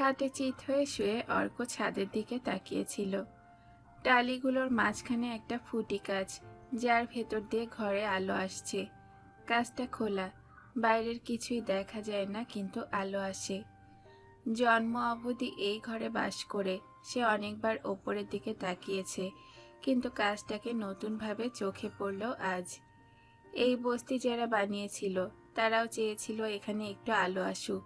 খাটে চিত হয়ে শুয়ে অর্ক ছাদের দিকে তাকিয়েছিল। টালিগুলোর মাঝখানে একটা ফুটি কাজ, যার ভেতর দিয়ে ঘরে আলো আসছে। কাজটা খোলা, বাইরের কিছুই দেখা যায় না, কিন্তু আলো আসে। জন্ম অবধি এই ঘরে বাস করে সে অনেকবার ওপরের দিকে তাকিয়েছে, কিন্তু কাজটাকে নতুনভাবে চোখে পড়ল আজ। এই বস্তি যারা বানিয়েছিল, তারাও চেয়েছিল এখানে একটু আলো আসুক।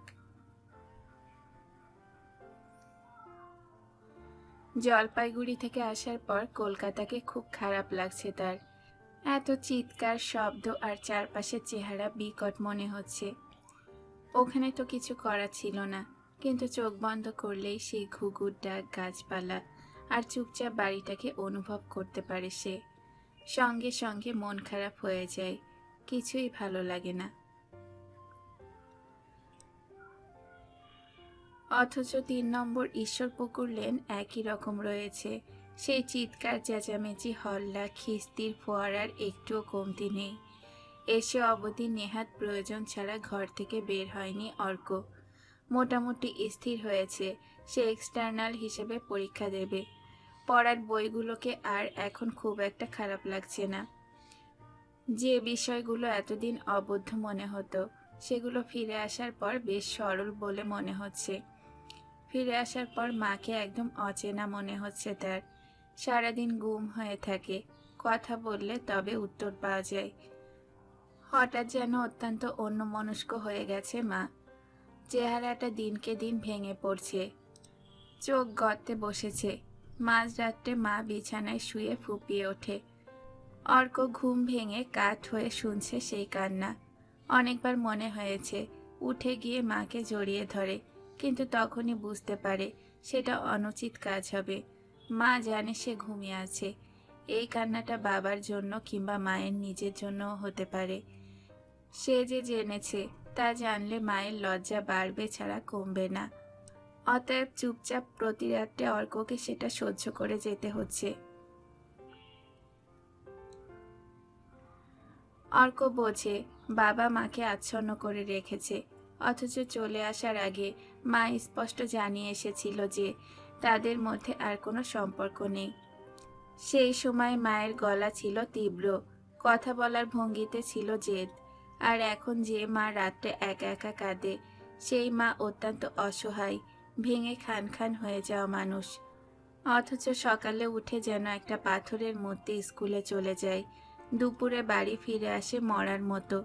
জলপাইগুড়ি থেকে আসার পর কলকাতাকে খুব খারাপ লাগছে তার। এত চিৎকার, শব্দ আর চারপাশের চেহারা বিকট মনে হচ্ছে। ওখানে তো কিছু করা ছিল না, কিন্তু চোখ বন্ধ করলেই সেই ঘুঘুর ডাক, গাছপালা আর চুপচাপ বাড়িটাকে অনুভব করতে পারে সে। সঙ্গে সঙ্গে মন খারাপ হয়ে যায়, কিছুই ভালো লাগে না। অথচ তিন নম্বর ঈশ্বর পুকুর লেন একই রকম রয়েছে। সেই চিৎকার, চেঁচামেচি, হল্লা, খিস্তির ফোয়ারার একটুও কমতি নেই। এসে অবধি নেহাত প্রয়োজন ছাড়া ঘর থেকে বের হয়নি অর্ক। মোটামুটি স্থির হয়েছে, সে এক্সটার্নাল হিসেবে পরীক্ষা দেবে। পড়ার বইগুলোকে আর এখন খুব একটা খারাপ লাগছে না। যে বিষয়গুলো এতদিন অবদ্ধ মনে হতো, সেগুলো ফিরে আসার পর বেশ সরল বলে মনে হচ্ছে। ফিরে আসার পর মাকে একদম অচেনা মনে হচ্ছে তার। সারাদিন গুম হয়ে থাকে, কথা বললে তবে উত্তর পাওয়া যায়। হঠাৎ যেন অত্যন্ত অন্যমনস্ক হয়ে গেছে মা। চেহারাটা দিনকে দিন ভেঙে পড়ছে। চোখ গর্তে বসেছে। মাঝরাত্রে মা বিছানায় শুয়ে ফুপিয়ে ওঠে। অর্ক ঘুম ভেঙে কাঠ হয়ে শুনছে সেই কান্না। অনেকবার মনে হয়েছে, উঠে গিয়ে মাকে জড়িয়ে ধরে। কিন্তু তখনই বুঝতে পারে সেটা অনুচিত কাজ হবে। মা জানে সে ঘুমিয়ে আছে। এই কান্নাটা বাবার জন্য কিংবা মায়ের নিজের জন্যও হতে পারে। সে যে জেনেছে, তা জানলে মায়ের লজ্জা বাড়বে ছাড়া কমবে না। অতএব চুপচাপ প্রতি রাত্রে অর্ককে সেটা সহ্য করে যেতে হচ্ছে। অর্ক বোঝে, বাবা মাকে আচ্ছন্ন করে রেখেছে। অথচ চলে আসার আগে মা স্পষ্ট জানিয়ে এসেছিল যে তাদের মধ্যে আর কোনো সম্পর্ক নেই। সেই সময় মায়ের গলা ছিল তীব্র, কথা বলার ভঙ্গিতে ছিল জেদ। আর এখন যে মা রাত্রে একা একা কাঁদে, সেই মা অত্যন্ত অসহায়, ভেঙে খান খান হয়ে যাওয়া মানুষ। অথচ সকালে উঠে যেন একটা পাথরের মধ্যে স্কুলে চলে যায়, দুপুরে বাড়ি ফিরে আসে মরার মতো।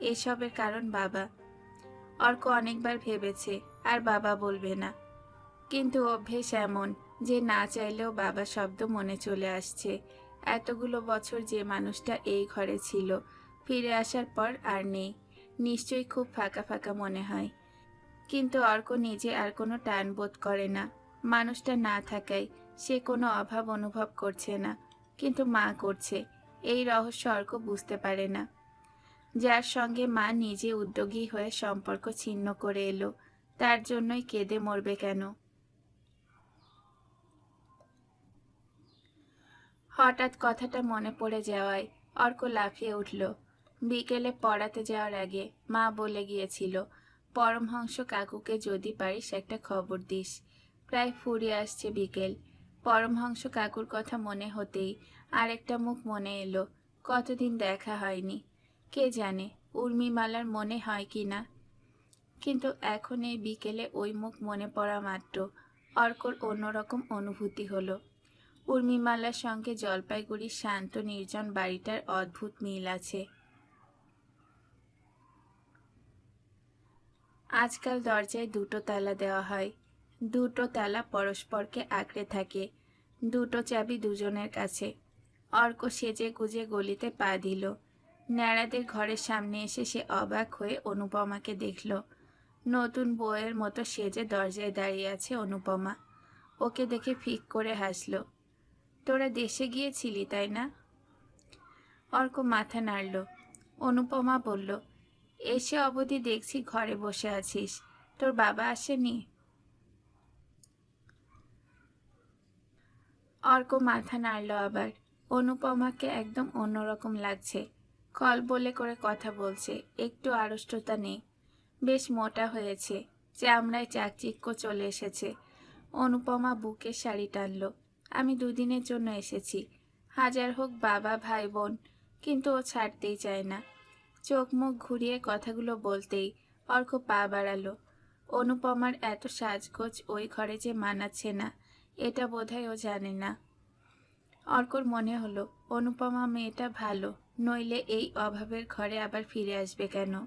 এসবের কারণ বাবা অর্ক অনেকবার ভেবেছে, আর বাবা বলবে না। কিন্তু অভ্যেস এমন যে না চাইলেও বাবা শব্দ মনে চলে আসছে। এতগুলো বছর যে মানুষটা এই ঘরে ছিল, ফিরে আসার পর আর নেই। নিশ্চয়ই খুব ফাঁকা ফাঁকা মনে হয়। কিন্তু অর্ক নিজে আর কোনো টান বোধ করে না। মানুষটা না থাকায় সে কোনো অভাব অনুভব করছে না, কিন্তু মা করছে। এই রহস্য অর্ক বুঝতে পারে না। যার সঙ্গে মা নিজে উদ্যোগী হয়ে সম্পর্ক ছিন্ন করে এলো, তার জন্যই কেঁদে মরবে কেন? হঠাৎ কথাটা মনে পড়ে যাওয়ায় অর্ক লাফিয়ে উঠল। বিকেলে পড়াতে যাওয়ার আগে মা বলে গিয়েছিল, পরমহংস কাকুকে যদি পারিস একটা খবর দিস। প্রায় ফুরিয়ে আসছে বিকেল। পরমহংস কাকুর কথা মনে হতেই আরেকটা মুখ মনে এলো, কতদিন দেখা হয়নি? কে জানে উর্মিমালার মনে হয় কি না। কিন্তু এখন এই বিকেলে ওই মুখ মনে পড়া মাত্র। অর্কর অন্যরকম অনুভূতি হলো। উর্মিমালার সঙ্গে জলপাইগুড়ির শান্ত নির্জন বাড়িটার অদ্ভুত মিল আছে। আজকাল দরজায় দুটো তালা দেওয়া হয়। দুটো তালা পরস্পরকে আঁকড়ে থাকে। দুটো চাবি দুজনের কাছে। অর্ক সেজে গুজে গলিতে পা দিল। ন্যাড়াদের ঘরের সামনে এসে সে অবাক হয়ে অনুপমাকে দেখল। নতুন বউয়ের মতো সেজে দরজায় দাঁড়িয়ে আছে অনুপমা। ওকে দেখে ফিক করে হাসল। তোরা দেশে গিয়েছিলি, তাই না? অর্ক মাথা নাড়ল। অনুপমা বলল, এসে অবধি দেখছি ঘরে বসে আছিস। তোর বাবা আসেনি? অর্ক মাথা নাড়ল আবার। অনুপমাকে একদম অন্যরকম লাগছে। কল বলে করে কথা বলছে, একটু আড়ষ্টতা নেই। বেশ মোটা হয়েছে যে চামড়ায় চাকচিক্য চলে এসেছে। অনুপমা বুকের শাড়ি টানলো, আমি দুদিনের জন্য এসেছি। হাজার হোক বাবা, ভাই, বোন, কিন্তু ও ছাড়তেই চায় না। চোখ মুখ ঘুরিয়ে কথাগুলো বলতেই অর্ক পা বাড়ালো, অনুপমার এত সাজগোজ ওই ঘরে যে মানাচ্ছে না, এটা বোধহয় ও জানে না। অর্কর মনে হলো, অনুপমা মেয়েটা ভালো। নইলে এই অভাবের ঘরে আবার ফিরে আসবে কেন?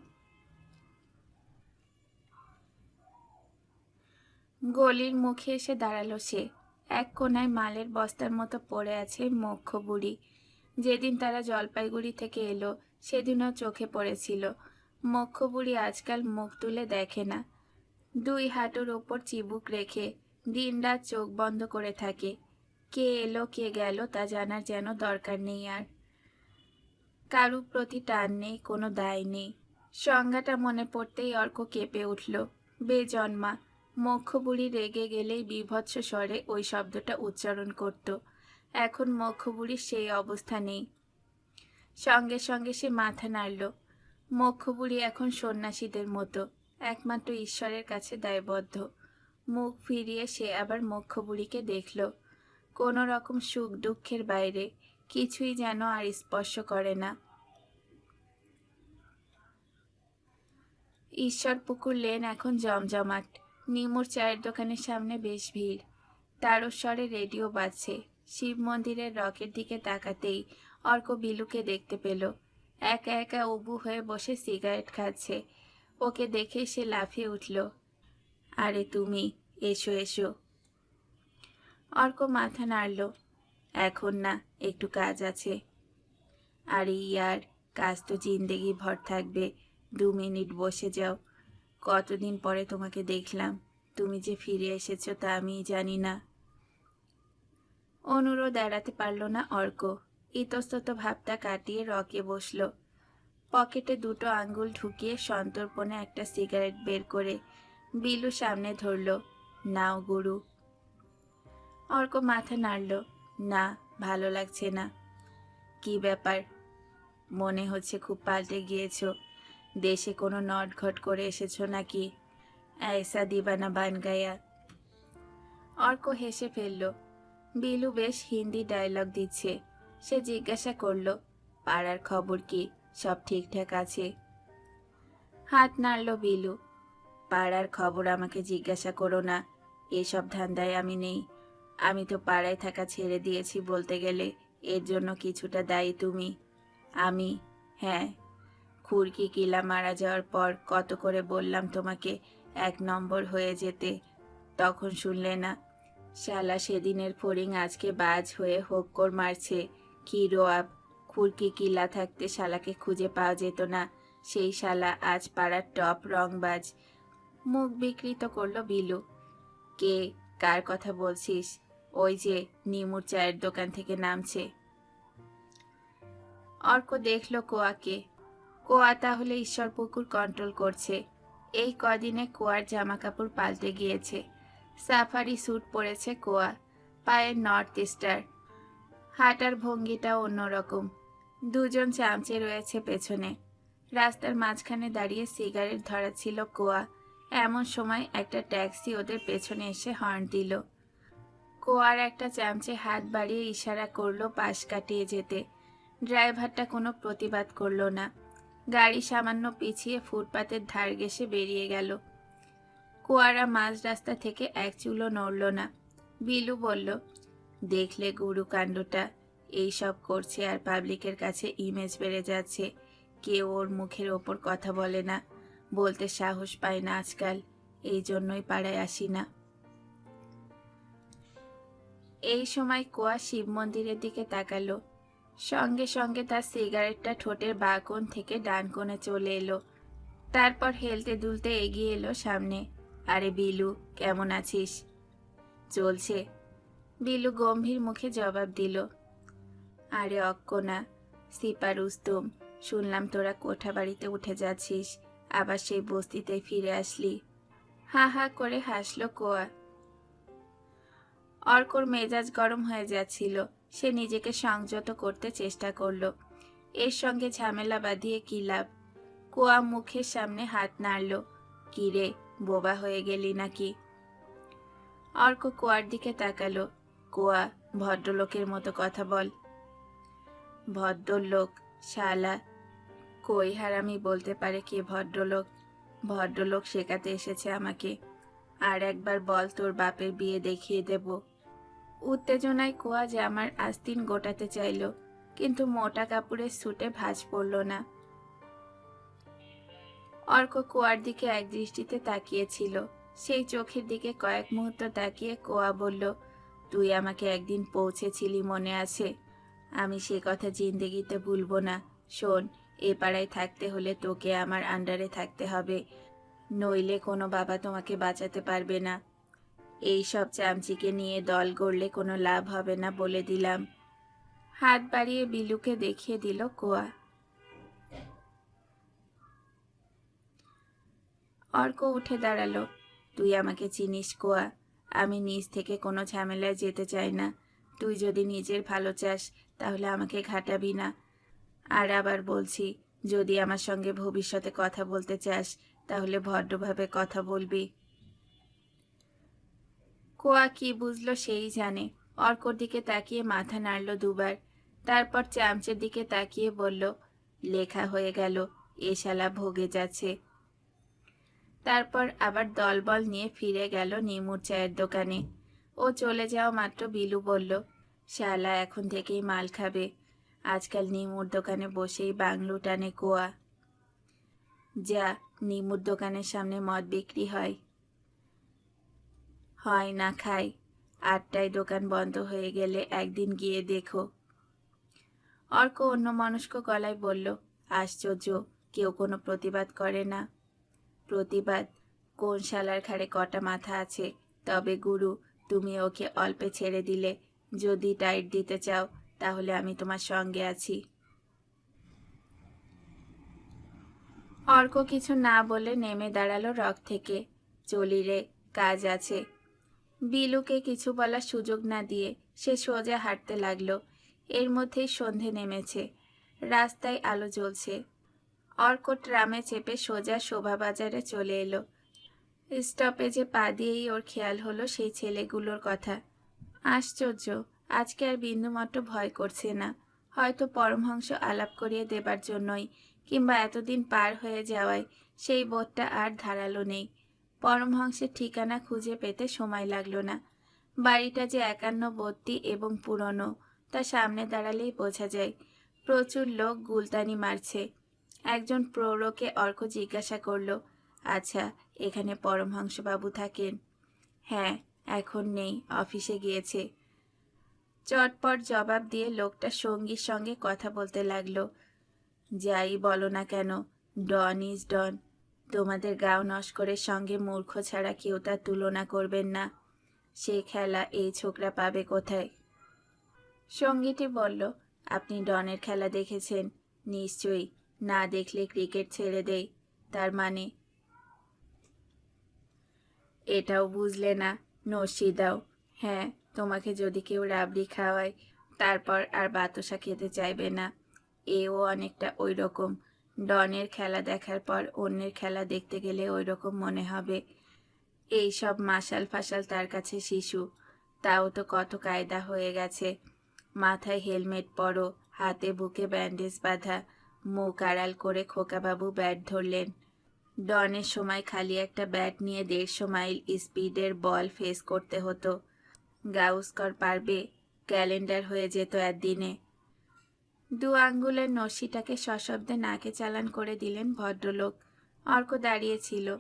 গলির মুখে এসে দাঁড়াল সে। এক কোনায় মালের বস্তার মতো পড়ে আছে মক্ষ বুড়ি। যেদিন তারা জলপাইগুড়ি থেকে এলো, সেদিনও চোখে পড়েছিল। মক্ষ বুড়ি আজকাল মুখ তুলে দেখে না। দুই হাঁটুর ওপর চিবুক রেখে দিনরাত চোখ বন্ধ করে থাকে। কে এলো, কে গেল তা জানার যেন দরকার নেই আর। কারু প্রতি টান নেই, কোনো দায় নেই। সংজ্ঞাটা মনে পড়তেই অর্ক কেঁপে উঠল। বেজন্মা মক্ষ বুড়ি রেগে গেলেই বিভৎস স্বরে ওই শব্দটা উচ্চারণ করত। এখন মক্ষ বুড়ির সেই অবস্থা নেই। সঙ্গে সঙ্গে সে মাথা নাড়ল। মক্ষ বুড়ি এখন সন্ন্যাসীদের মতো, একমাত্র ঈশ্বরের কাছে দায়বদ্ধ। মুখ ফিরিয়ে সে আবার মক্ষ বুড়িকে দেখল। কোনো রকম সুখ দুঃখের বাইরে, কিছুই যেন আর স্পর্শ করে না। ঈশ্বর পুকুর লেন এখন জমজমাট। নিমুর চায়ের দোকানের সামনে বেশ ভিড়। তারস্বরে রেডিও বাজছে। শিব মন্দিরের রকের দিকে তাকাতেই অর্ক বিলুকে দেখতে পেল। একা একা উবু হয়ে বসে সিগারেট খাচ্ছে। ওকে দেখে সে লাফিয়ে উঠল। আরে তুমি, এসো এসো। অর্ক মাথা নাড়ল। এখন না, একটু কাজ আছে। আরে ইয়ার, কাজ তো জিন্দেগি ভর থাকবে। দু মিনিট বসে যাও। কতদিন পরে তোমাকে দেখলাম। তুমি যে ফিরে এসেছ তা আমি জানি না। অনুরোধ এড়াতে পারল না অর্ক। ইতস্তত ভাবটা কাটিয়ে রকে বসল। পকেটে দুটো আঙ্গুল ঢুকিয়ে সন্তর্পণে একটা সিগারেট বের করে বিলু সামনে ধরল। নাও গুরু। অর্ক মাথা নাড়ল। না, ভালো লাগছে না। কি ব্যাপার? মনে হচ্ছে খুব পাল্টে গিয়েছো। দেশে কোনো নটঘট করে এসেছ নাকি? ऐसा দিবানা বান গায়া অর্ক হেসে ফেলল, বিলু বেশ হিন্দি ডায়লগ দিচ্ছে। সে জিজ্ঞাসা করল, পাড়ার খবর কি? সব ঠিকঠাক আছে? হাত নাড়ল বিলু, পাড়ার খবর আমাকে জিজ্ঞাসা করো না, এসব ধান্দায় আমি নেই। আমি তো পাড়ায় থাকা ছেড়ে দিয়েছি বলতে গেলে, এর জন্য কিছুটা দায়ী তুমি। আমি হ্যাঁ খুরকি কিলা মারা যাওয়ার পর কত করে বললাম তোমাকে, এক নম্বর হয়ে যেতে। তখন শুনলে না, শালা সেদিনের ফড়িং আজকে বাজ হয়ে হোক্কর মারছে। কি রোয়াব খুরকি কিলা থাকতে শালাকে খুঁজে পাওয়া যেত না। সেই শালা আজ পাড়ার টপ রংবাজ মুখ বিকৃত করল বিলু। কে, কার কথা বলছিস? ওই যে নিমুর চায়ের দোকান থেকে নামছে। অর্ক দেখল কোয়াকে। কোয়া তাহলে ঈশ্বর পুকুর কন্ট্রোল করছে। এই কদিনে কোয়ার জামা কাপড় পাল্টে গিয়েছে। সাফারি স্যুট পরেছে কোয়া, পায়ের নর্থ ইস্টার হাঁটার ভঙ্গিটা অন্যরকম। দুজন চামচে রয়েছে পেছনে। রাস্তার মাঝখানে দাঁড়িয়ে সিগারেট ধরা ছিল কোয়া। এমন সময় একটা ট্যাক্সি ওদের পেছনে এসে হর্ন দিল। কোয়ার একটা চামচে হাত বাড়িয়ে ইশারা করল পাশ কাটিয়ে যেতে। ড্রাইভারটা কোনো প্রতিবাদ করল না। গাড়ি সামান্য পিছিয়ে ফুটপাতের ধার ঘেসে বেরিয়ে গেল। কুয়ারা মাঝ রাস্তা থেকে এক চুলো নড়ল না। বিলু বলল, দেখলে গুরু কাণ্ডটা, এইসব করছে আর পাবলিকের কাছে ইমেজ বেড়ে যাচ্ছে। কেউ ওর মুখের ওপর কথা বলে না, বলতে সাহস পায় না আজকাল, এই জন্যই পাড়ায় আসি না। এই সময় কোয়া শিব মন্দিরের দিকে তাকালো। সঙ্গে সঙ্গে তার সিগারেটটা ঠোঁটের বাঁকোণ থেকে ডান কোণে চলে এলো। তারপর হেলতে দুলতে এগিয়ে এলো সামনে। আরে বিলু, কেমন আছিস? চলছে। বিলু গম্ভীর মুখে জবাব দিল। আরে অক্কনা সিপা রুস্তম শুনলাম তোরা কোঠা বাড়িতে উঠে যাচ্ছিস, আবার সেই বস্তিতে ফিরে আসলি। হা হা করে হাসলো কোয়া। অর্কর মেজাজ গরম হয়ে যাচ্ছিল। সে নিজেকে সংযত করতে চেষ্টা করল। এর সঙ্গে ঝামেলা বাঁধিয়ে কি লাভ? কোয়া মুখের সামনে হাত নাড়ল। কি রে বোবা হয়ে গেলি নাকি? অর্ক কুয়ার দিকে তাকালো। কোয়া, ভদ্রলোকের মতো কথা বল। ভদ্রলোক, শালা, কই হারামি বলতে পারে কে ভদ্রলোক? ভদ্রলোক শেখাতে এসেছে আমাকে। আর একবার বল তোর বাপের বিয়ে দেখিয়ে দেব। উত্তেজনায় কুয়া জামার আস্তিন গোটাতে চাইলো, কিন্তু মোটা কাপড়ের স্যুটে ভাঁজ পড়ল না। অর্ক কুয়ার দিকে এক দৃষ্টিতে তাকিয়েছিল। সেই চোখের দিকে কয়েক মুহূর্ত তাকিয়ে কোয়া বলল, তুই আমাকে একদিন পৌঁছেছিলি মনে আছে? আমি সে কথা জিন্দেগিতে ভুলবো না। শোন, এ পাড়ায় থাকতে হলে তোকে আমার আন্ডারে থাকতে হবে। নইলে কোনো বাবা তোমাকে বাঁচাতে পারবে না। এই সব চামচিকে নিয়ে দল গড়লে কোনো লাভ হবে না বলে দিলাম। হাত বাড়িয়ে বিলুকে দেখিয়ে দিল কোয়া। অর্ক উঠে দাঁড়াল। তুই আমাকে চিনিস কোয়া, আমি নিজ থেকে কোনো ঝামেলায় যেতে চাই না। তুই যদি নিজের ভালো চাস, তাহলে আমাকে ঘাটাবি না। আর আবার বলছি, যদি আমার সঙ্গে ভবিষ্যতে কথা বলতে চাস, তাহলে ভদ্রভাবে কথা বলবি। কোয়া কি বুঝলো সেই জানে। অর্কর দিকে তাকিয়ে মাথা নাড়ল দুবার। তারপর চামচের দিকে তাকিয়ে বলল, লেখা হয়ে গেল, এ শালা ভোগে যাচ্ছে। তারপর আবার দলবল নিয়ে ফিরে গেল নিমুর চায়ের দোকানে। ও চলে যাওয়া মাত্র বিলু বলল, শালা এখন থেকেই মাল খাবে। আজকাল নিমুর দোকানে বসেই বাংলু টানে কোয়া। যা, নিমুর দোকানের সামনে মদ বিক্রি হয়। হয় না খাই। আটটায় দোকান বন্ধ হয়ে গেলে একদিন গিয়ে দেখো। অর্ক অন্য মনস্ক গলায় বলল, আশ্চর্য, কেউ কোনো প্রতিবাদ করে না। প্রতিবাদ? কোন শালার ঘাড়ে কটা মাথা আছে? তবে গুরু, তুমি ওকে অল্পে ছেড়ে দিলে। যদি টাইট দিতে চাও, তাহলে আমি তোমার সঙ্গে আছি। অর্ক কিছু না বলে নেমে দাঁড়াল রক থেকে। চলি রে, কাজ আছে। বিলুকে কিছু বলার সুযোগ না দিয়ে সে সোজা হাঁটতে লাগল। এর মধ্যেই সন্ধে নেমেছে। রাস্তায় আলো জ্বলছে। অর্ক ট্রামে চেপে সোজা শোভাবাজারে চলে এলো। স্টপেজে পা দিয়েই ওর খেয়াল হলো সেই ছেলেগুলোর কথা। আশ্চর্য, আজকে আর বিন্দুমাত্র ভয় করছে না। হয়তো পরমহংস আলাপ করিয়ে দেবার জন্যই, কিংবা এতদিন পার হয়ে যাওয়ায় সেই বোধটা আর ধারালো নেই। পরমহংসের ঠিকানা খুঁজে পেতে সময় লাগল না। বাড়িটা যে একান্ন বত্তি এবং পুরনো, তা সামনে দাঁড়ালেই বোঝা যায়। প্রচুর লোক গুলতানি মারছে। একজন প্রৌঢ়কে অর্ক জিজ্ঞাসা করল আচ্ছা এখানে পরমহংসবাবু থাকেন? হ্যাঁ এখন নেই, অফিসে গিয়েছে। চটপট জবাব দিয়ে লোকটা সঙ্গীর সঙ্গে কথা বলতে লাগল, যাই বলো না কেন, ডন ইজ ডন। তোমাদের গাও নস্করের সঙ্গে মূর্খ ছাড়া কেউ তার তুলনা করবেন না। সে খেলা এই ছোকরা পাবে কোথায়? সঙ্গীটি বলল, আপনি ডনের খেলা দেখেছেন? নিশ্চয়ই। না দেখলে ক্রিকেট ছেড়ে দেয় তার মানে? এটাও বুঝলে না নস্যি দাও। হ্যাঁ তোমাকে যদি কেউ রাবড়ি খাওয়ায়, তারপর আর বাতাসা খেতে চাইবে না। এও অনেকটা ওই রকম ডনের খেলা দেখার পর অন্যের খেলা দেখতে গেলে ওই রকম মনে হবে, এই সব মাসাল ফাসাল তার কাছে শিশু। তাও তো কত কায়দা হয়ে গেছে। মাথায় হেলমেট পরো, হাতে বুকে ব্যান্ডেজ বাঁধা, মুখ আড়াল করে খোকাবাবু ব্যাট ধরলেন। ডনের সময় খালি একটা ব্যাট নিয়ে দেড়শো মাইল স্পিডের বল ফেস করতে হতো। গাউস্কর পারবে, ক্যালেন্ডার হয়ে যেত একদিনে। দু আঙ্গুলের নস্যিটাকে সশব্দে নাকে চালান করে দিলেন ভদ্রলোক। অর্ক দাঁড়িয়েছিল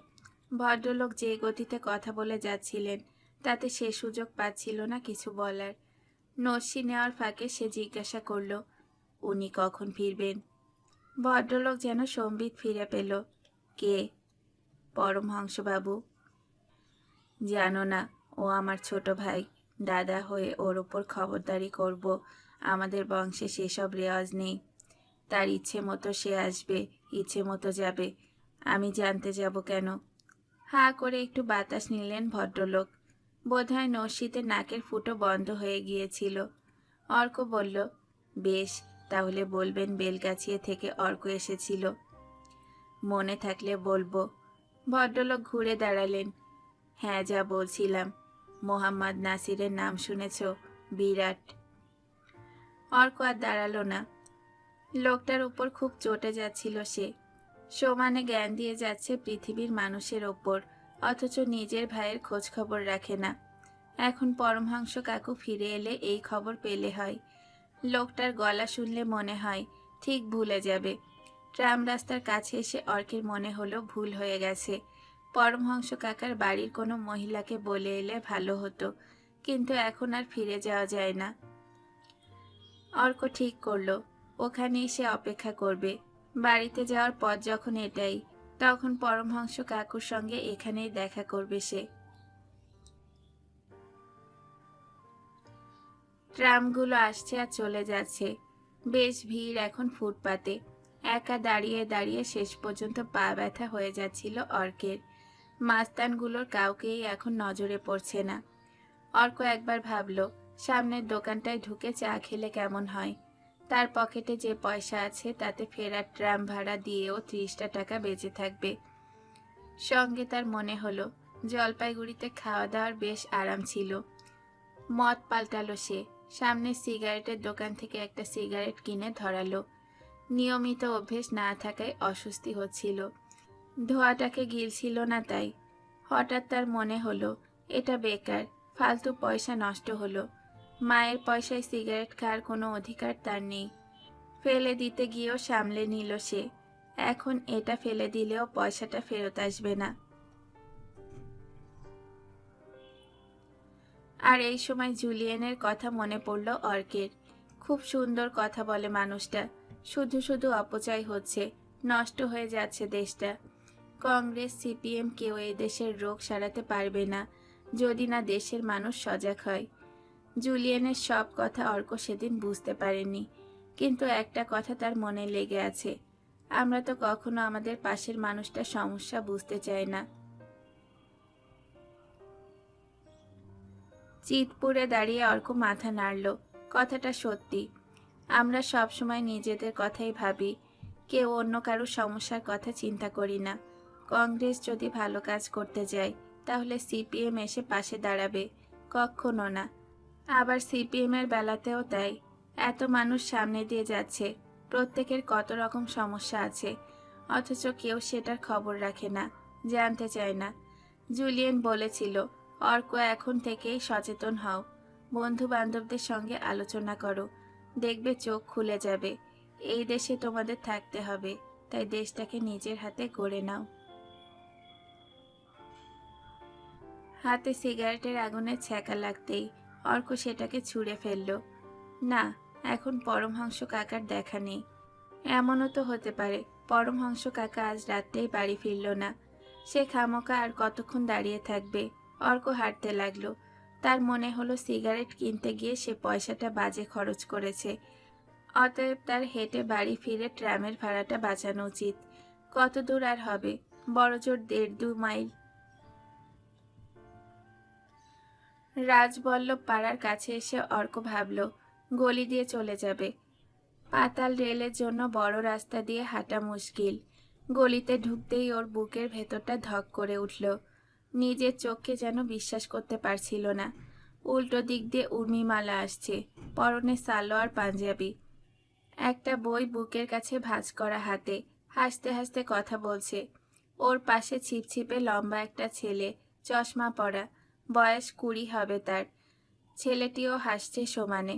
ভদ্রলোক যে গতিতে কথা বলে যাচ্ছিলেন, তাতে সে সুযোগ পাচ্ছিল না কিছু বলার। নস্যি নেওয়ার ফাঁকে সে জিজ্ঞাসা করল, উনি কখন ফিরবেন? ভদ্রলোক যেন সম্বিত ফিরে পেল, কে? পরমহংসবাবু। জানো না, ও আমার ছোট ভাই। দাদা হয়ে ওর ওপর খবরদারি করব। আমাদের বংশে সেসব রেওয়াজ নেই। তার ইচ্ছে মতো সে আসবে, ইচ্ছে মতো যাবে। আমি জানতে যাব কেন? হা করে একটু বাতাস নিলেন ভদ্রলোক। বোধহয় নস্যিতে নাকের ফুটো বন্ধ হয়ে গিয়েছিল। অর্ক বলল, বেশ, তাহলে বলবেন বেলগাছিয়ে থেকে অর্ক এসেছিল। মনে থাকলে বলব। ভদ্রলোক ঘুরে দাঁড়ালেন। হ্যাঁ যা বলছিলাম। মোহাম্মদ নাসিরের নাম শুনেছ? বিরাট। অর্ক আর দাঁড়াল না। লোকটার উপর খুব চটে যাচ্ছিল সে। সমানে জ্ঞান দিয়ে যাচ্ছে পৃথিবীর মানুষের ওপর, অথচ নিজের ভাইয়ের খোঁজ খবর রাখে না। এখন পরমহংস কাকু ফিরে এলে এই খবর পেলে হয়। লোকটার গলা শুনলে মনে হয়, ঠিক ভুলে যাবে। ট্রাম রাস্তার কাছে এসে অর্কের মনে হলো ভুল হয়ে গেছে। পরমহংস কাকার বাড়ির কোনো মহিলাকে বলে এলে ভালো হতো, কিন্তু এখন আর ফিরে যাওয়া যায় না। অর্ক ঠিক করল। ওখানেই সে অপেক্ষা করবে। বাড়িতে যাওয়ার পথ যখন এটাই, তখন পরমহংস কাকুর সঙ্গে এখানেই দেখা করবে সে। ট্রামগুলো আসছে আর চলে যাচ্ছে। বেশ ভিড় এখন ফুটপাতে। একা দাঁড়িয়ে দাঁড়িয়ে শেষ পর্যন্ত পা ব্যথা হয়ে যাচ্ছিল অর্কের। মাস্তানগুলোর কাউকেই এখন নজরে পড়ছে না। অর্ক একবার ভাবলো সামনের দোকানটায় ঢুকে চা খেলে কেমন হয়? তার পকেটে যে পয়সা আছে, তাতে ফেরার ট্রাম ভাড়া দিয়েও ত্রিশটা টাকা বেঁচে থাকবে। সঙ্গে তার মনে হলো, জলপাইগুড়িতে খাওয়া দাওয়ার বেশ আরাম ছিল। মদ পাল্টালো সে। সামনে সিগারেটের দোকান থেকে একটা সিগারেট কিনে ধরালো। নিয়মিত অভ্যেস না থাকায় অস্বস্তি হচ্ছিল। ধোয়াটাকে গিলছিল না তাই। হঠাৎ তার মনে হলো, এটা বেকার, ফালতু পয়সা নষ্ট হলো। মায়ের পয়সায় সিগারেট খাওয়ার কোনো অধিকার তার নেই। ফেলে দিতে গিয়েও সামলে নিল সে। এখন এটা ফেলে দিলেও পয়সাটা ফেরত আসবে না। আর এই সময় জুলিয়েনের কথা মনে পড়ল অর্কের। খুব সুন্দর কথা বলে মানুষটা। শুধু শুধু অপচয় হচ্ছে, নষ্ট হয়ে যাচ্ছে দেশটা। কংগ্রেস, সিপিএম কেউ এই দেশের রোগ সারাতে পারবে না, যদি না দেশের মানুষ সজাগ হয়। জুলিয়েনের সব কথা অর্ক সেদিন বুঝতে পারেনি। কিন্তু একটা কথা তার মনে লেগে আছে। আমরা তো কখনো আমাদের পাশের মানুষটার সমস্যা বুঝতে চাই না। চিতপুরে দাঁড়িয়ে অর্ক মাথা নাড়ল। কথাটা সত্যি। আমরা সব সময় নিজেদের কথাই ভাবি। কেউ অন্য কারও সমস্যার কথা চিন্তা করি না। কংগ্রেস যদি ভালো কাজ করতে যায়, তাহলে সিপিএম এসে পাশে দাঁড়াবে। কখনো না। আবার সিপিএম এর বেলাতেও তাই এত মানুষ সামনে দিয়ে যাচ্ছে। প্রত্যেকের কত রকম সমস্যা আছে। অথচ কেউ সেটার খবর রাখে না, জানতে চায় না। জুলিয়েন বলেছিল, অর্ক, এখন থেকেই সচেতন হও। বন্ধু বান্ধবদের সঙ্গে আলোচনা করো। দেখবে চোখ খুলে যাবে। এই দেশে তোমাদের থাকতে হবে। তাই দেশটাকে নিজের হাতে গড়ে নাও। হাতে সিগারেটের আগুনে ছ্যাঁকা লাগতেই অর্ক সেটাকে ছুঁড়ে ফেলল। না, এখন পরমহংস কাকার দেখা নেই। এমনও তো হতে পারে, পরমহংস কাকা আজ রাত্রেই বাড়ি ফিরল না। সে খামোকা আর কতক্ষণ দাঁড়িয়ে থাকবে, অর্ক হাঁটতে লাগল। তার মনে হলো সিগারেট কিনতে গিয়ে সে পয়সাটা বাজে খরচ করেছে। অতএব তার হেঁটে বাড়ি ফিরে ট্রামের ভাড়াটা বাঁচানো উচিত। কত দূর আর হবে? বড়জোর দেড় দু মাইল রাজবল্লভ পাড়ার কাছে এসে অর্ক ভাবল, গলি দিয়ে চলে যাবে। পাতাল রেলের জন্য বড় রাস্তা দিয়ে হাঁটা মুশকিল। গলিতে ঢুকতেই ওর বুকের ভেতরটা ধক করে উঠল। নিজের চোখকে যেন বিশ্বাস করতে পারছিল না। উল্টো দিক দিয়ে উর্মিমালা আসছে, পরনে সালোয়ার পাঞ্জাবি। একটা বই বুকের কাছে ভাঁজ করা হাতে, হাসতে হাসতে কথা বলছে। ওর পাশে ছিপছিপে লম্বা একটা ছেলে, চশমা পরা। বয়স কুড়ি হবে তার। ছেলেটিও হাসছে সমানে।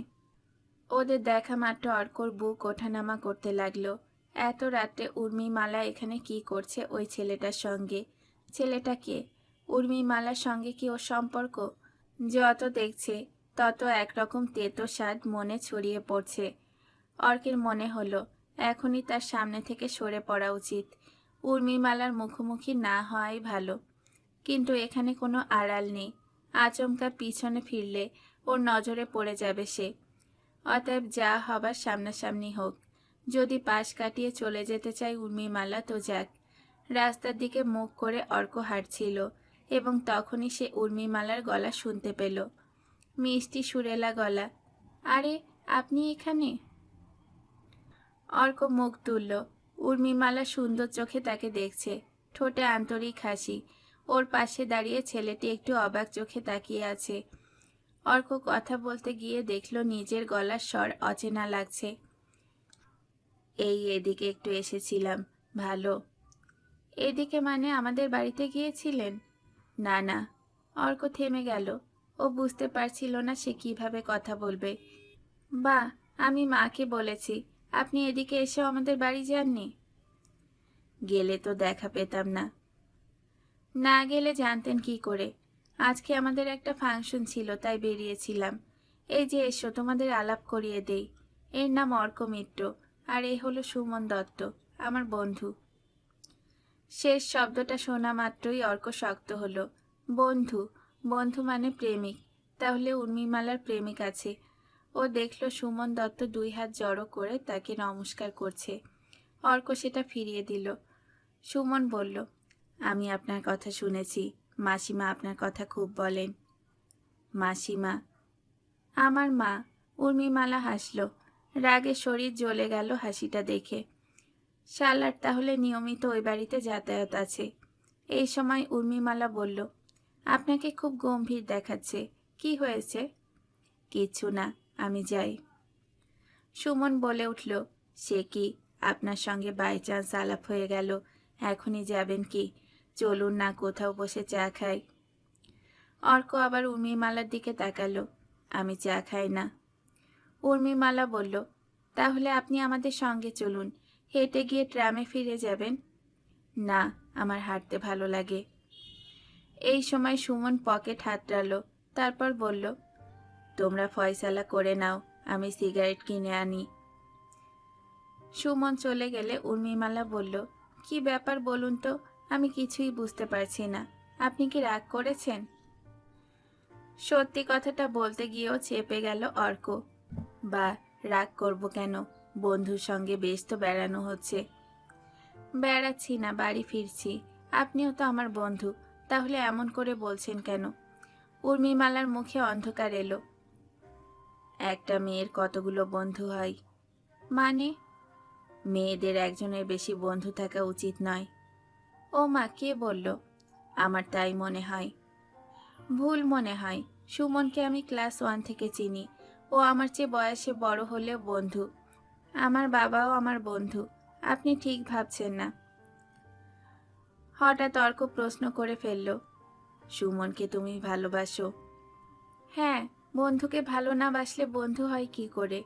ওদের দেখা মাত্র অর্কর বুক ওঠানামা করতে লাগল। এত রাতে উর্মিমালা এখানে কি করছে ওই ছেলেটার সঙ্গে? ছেলেটা কে? উর্মিমালার সঙ্গে কি ওর সম্পর্ক? যত দেখছে, তত একরকম তেতো স্বাদ মনে ছড়িয়ে পড়ছে। অর্কের মনে হলো, এখনই তার সামনে থেকে সরে পড়া উচিত। উর্মিমালার মুখোমুখি না হওয়াই ভালো। কিন্তু এখানে কোনো আড়াল নেই। আচমকা পিছনে ফিরলে ওর নজরে পড়ে যাবে সে। অতএব যা হবার সামনাসামনি হোক। যদি পাশ কাটিয়ে চলে যেতে চায় উর্মিমালা, তো যাক। রাস্তার দিকে মুখ করে অর্ক হাঁটছিল এবং তখনই সে উর্মিমালার গলা শুনতে পেল। মিষ্টি সুরেলা গলা, আরে, আপনি এখানে? অর্ক মুখ তুলল। উর্মিমালা সুন্দর চোখে তাকে দেখছে। ঠোঁটে আন্তরিক হাসি। ওর পাশে দাঁড়িয়ে ছেলেটি একটু অবাক চোখে তাকিয়ে আছে। অর্ক কথা বলতে গিয়ে দেখল নিজের গলার স্বর অচেনা লাগছে। এই এদিকে একটু এসেছিলাম, ভালো। এদিকে মানে আমাদের বাড়িতে গিয়েছিলেন? না না। অর্ক থেমে গেল। ও বুঝতে পারছিল না সে কীভাবে কথা বলবে। বা, আমি মাকে বলেছি। আপনি এদিকে এসেও আমাদের বাড়ি যাননি? গেলে তো দেখা পেতাম না। না গেলে জানতেন কি করে। আজকে আমাদের একটা ফাংশন ছিল, তাই বেরিয়েছিলাম। এই যে এসো, তোমাদের আলাপ করিয়ে দেই। এর নাম অর্ক মিত্র আর এ হলো সুমন দত্ত, আমার বন্ধু। শেষ শব্দটা শোনা মাত্রই অর্ক শক্ত হলো। বন্ধু বন্ধু মানে প্রেমিক। তাহলে উর্মিমালার প্রেমিক আছে। ও দেখল সুমন দত্ত দুই হাত জড়ো করে তাকে নমস্কার করছে। অর্ক সেটা ফিরিয়ে দিল। সুমন বলল আমি আপনার কথা শুনেছি। মাসিমা আপনার কথা খুব বলেন। মাসিমা, আমার মা উর্মিমালা হাসল। রাগে শরীর জ্বলে গেল হাসিটা দেখে। শালার, তাহলে নিয়মিত ওই বাড়িতে যাতায়াত আছে। এই সময় উর্মিমালা বলল, আপনাকে খুব গম্ভীর দেখাচ্ছে। কি হয়েছে? কিছু না, আমি যাই। সুমন বলে উঠল, সে কি আপনার সঙ্গে বাই চান্স আলাপ হয়ে গেল? এখনই যাবেন কি? চলুন না, কোথাও বসে চা খাই। অর্ক আবার উর্মিমালার দিকে তাকালো। আমি চা খাই না। উর্মিমালা বলল, তাহলে আপনি আমাদের সঙ্গে চলুন। হেঁটে গিয়ে ট্রামে ফিরে যাবেন? না, আমার হাঁটতে ভালো লাগে। এই সময় সুমন পকেট হাতড়ালো, তারপর বলল, তোমরা ফয়সালা করে নাও, আমি সিগারেট কিনে আনি। সুমন চলে গেলে উর্মিমালা বলল, কি ব্যাপার বলুন তো? আমি কিছুই বুঝতে পারছি না। আপনি কি রাগ করেছেন? সত্যি কথাটা বলতে গিয়েও চেপে গেল অর্ক। বা, রাগ করব কেন? বন্ধুর সঙ্গে বেশ তো বেড়ানো হচ্ছে। বেড়াচ্ছি না, বাড়ি ফিরছি। আপনিও তো আমার বন্ধু, তাহলে এমন করে বলছেন কেন? উর্মিমালার মুখে অন্ধকার এলো। একটা মেয়ের কতগুলো বন্ধু হয়? মানে? মেয়েদের একজনের বেশি বন্ধু থাকা উচিত নয়। ও মা, কে বলল? আমার তাই মনে হয়। ভুল মনে হয়। সুমনকে আমি ক্লাস ওয়ান থেকে চিনি। ও আমার চেয়ে বয়সে বড় হলেও বন্ধু। আমার বাবাও আমার বন্ধু। আপনি ঠিক ভাবছেন না। হঠাৎ অর্ক প্রশ্ন করে ফেলল, সুমনকে তুমি ভালোবাসো? হ্যাঁ বন্ধুকে ভালো না বাসলে বন্ধু হয় কি করে?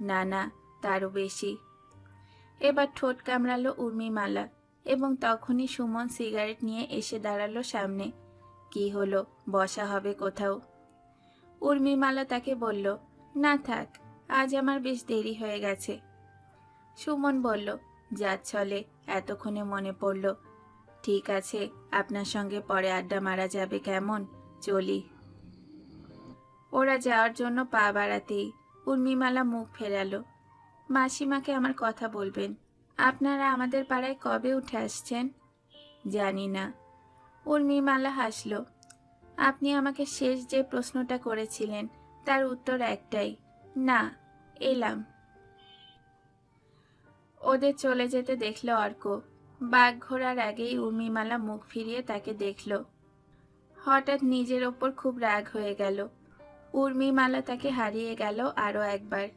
না না, তারও বেশি। এবার ঠোঁট কামড়ালো উর্মিমালা। এবং তখনই সুমন সিগারেট নিয়ে এসে দাঁড়াল সামনে। কি হলো? বসা হবে কোথাও? উর্মিমালা তাকে বলল, না থাক, আজ আমার বেশ দেরি হয়ে গেছে। সুমন বলল যা চলে এতক্ষণে মনে পড়ল, ঠিক আছে, আপনার সঙ্গে পরে আড্ডা মারা যাবে কেমন? চলি। ওরা যাওয়ার জন্য পা বাড়াতেই উর্মিমালা মুখ ফেরালো। মাসিমাকে আমার কথা বলবেন আপনারা আমাদের পাড়ায় কবে উঠে আসছেন? জানি না। উর্মিমালা হাসল। আপনি আমাকে শেষ যে প্রশ্নটা করেছিলেন, তার উত্তর একটাই। না, এলাম। ওদের চলে যেতে দেখল অর্ক। বাঘ ঘোরার আগেই উর্মিমালা মুখ ফিরিয়ে তাকে দেখল। হঠাৎ নিজের ওপর খুব রাগ হয়ে গেল। উর্মিমালা তাকে হারিয়ে গেল আরও একবার।